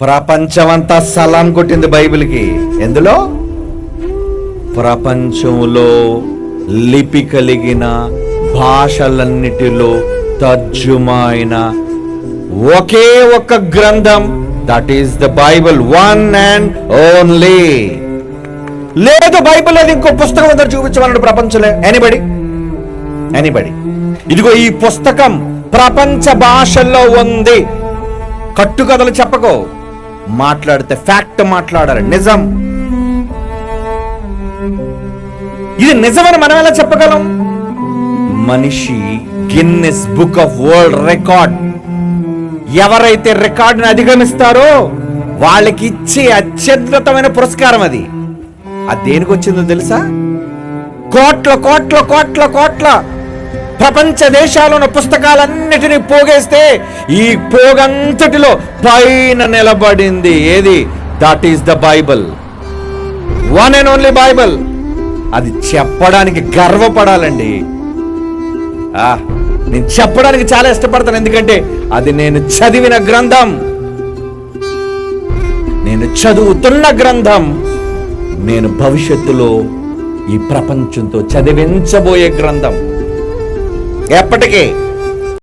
ప్రపంచమంతా సలాం కొట్టింది బైబిల్కి. ఎందులో? ప్రపంచంలో లిపి కలిగిన భాషలన్నిటిలో తర్జుమైన ఒకే ఒక గ్రంథం that is the Bible one and only లేదు బైబిల్ అది ఇంకో పుస్తకం అందరు చూపించమన్నాడు ప్రపంచంలో. ఎనిబడి ఎనీబడి ఇదిగో ఈ పుస్తకం ప్రపంచ భాషల్లో ఉంది. కట్టుకథలు చెప్పకో. మాట్లాడితే ఫ్యాక్ట్ మాట్లాడాలి. నిజం. ఇది నిజమని మనం ఎలా చెప్పగలం? మనిషి Guinness book of world record ఎవరైతే రికార్డుని అధిగమిస్తారో వాళ్ళకి ఇచ్చే అత్యద్భుతమైన పురస్కారం అది. అది దేనికి వచ్చిందో తెలుసా? కోట్ల కోట్ల కోట్ల కోట్ల ప్రపంచ దేశాలున్న పుస్తకాలన్నిటినీ పోగేస్తే ఈ పోగంతటిలో పైన నిలబడింది ఏది? That is the Bible one and only Bible అది చెప్పడానికి గర్వపడాలండి. నేను చెప్పడానికి చాలా ఇష్టపడతాను. ఎందుకంటే అది నేను చదివిన గ్రంథం. నేను చదువుతున్న గ్రంథం. నేను భవిష్యత్తులో ఈ ప్రపంచంతో చదివించబోయే గ్రంథం. ఎప్పటికీ